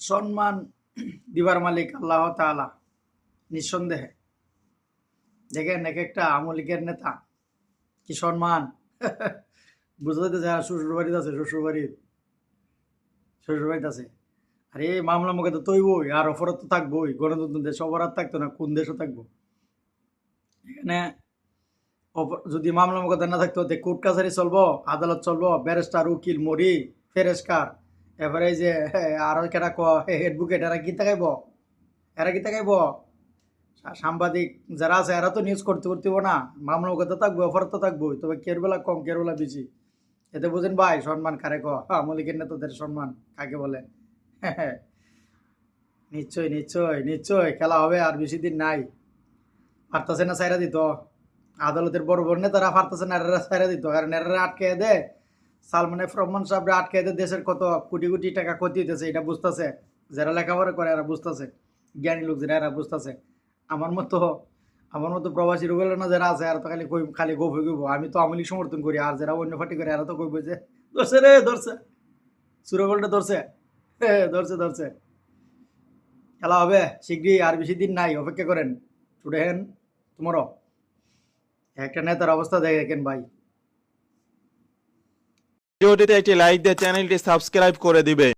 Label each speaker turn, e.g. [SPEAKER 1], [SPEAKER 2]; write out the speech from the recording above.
[SPEAKER 1] সম্মান দিবার মালিক আল্লাহ তাআলা নিঃসন্দেহে। দেখেন এক একটা আমলিকের নেতা কি সম্মান? বুঝতে যাচ্ছে আর শ্বশুর বাড়িতে আছে, শ্বশুর বাড়ির। শ্বশুর বাড়িতে আছে। আরে মামলা মুখে তো তৈবই, আর অপরাধ তো থাকবোই গণতন্ত্র দেশ অপরাধ থাকতো না, কোন দেশও থাকব? এখানে যদি মামলা মোকদ্দমা না থাকতো কোর্ট কাছারি চলবো, আদালত চলবো, ব্যারিস্টার, উকিল, মরি ফেরেস্কার এবারে যে, আর কেটা ক এডভোকেট এরা কি তাকাইব এরা কি সা- সাংবাদিক যারা আছে, এরা তো নিউজ করতে করতে না। মামলা মোকদ্দমা থাকব অফার তো থাকব তবে কের বেলা কম কের বেলা বেশি। এতে বুঝেন ভাই, সম্মান কারে ক? আমলিকের নেতাদের সম্মান, কাকে বলে? নিশ্চয় নিশ্চয় নিশ্চয়, খেলা হবে আর বেশি দিন নাই। পারতাছে না সাইরা দিত। আদালতের বড় বড় নেতারা পারতেছে না এরা সাইরা দিত। কারণ এরা আটকে দেয় সালমান এফ রহমান সাহেবরা আটকে দেয় দেশের কত কোটি কোটি টাকা ক্ষতি হইতেছে এটা বুঝতেছে। যারা লেখাপড়া করে এরা বুঝতেছে। জ্ঞানী লোক যারা এরা বুঝতেছে। আমার মতো আমার মতো প্রবাসী রুবেল না যারা আছে এরা তো খালি কই খালি গোপ হয়ে গইব আমি তো আমলি সমর্থন করি আর যারা অন্য পার্টি করে এরা তো কইব যে ধরছে রে ধরছে। সুরগোলটা ধরছে। হে, ধরছে ধরছে। খেলা হবে শীঘ্রই আর বেশি দিন নাই অপেক্ষা করেন। টুডেন তোমারও একটা নেতার অবস্থা দেখেন ভাই।
[SPEAKER 2] ভিডিওটিতে একটি লাইক দিয়ে চ্যানেলটি সাবস্ক্রাইব করে দিবে।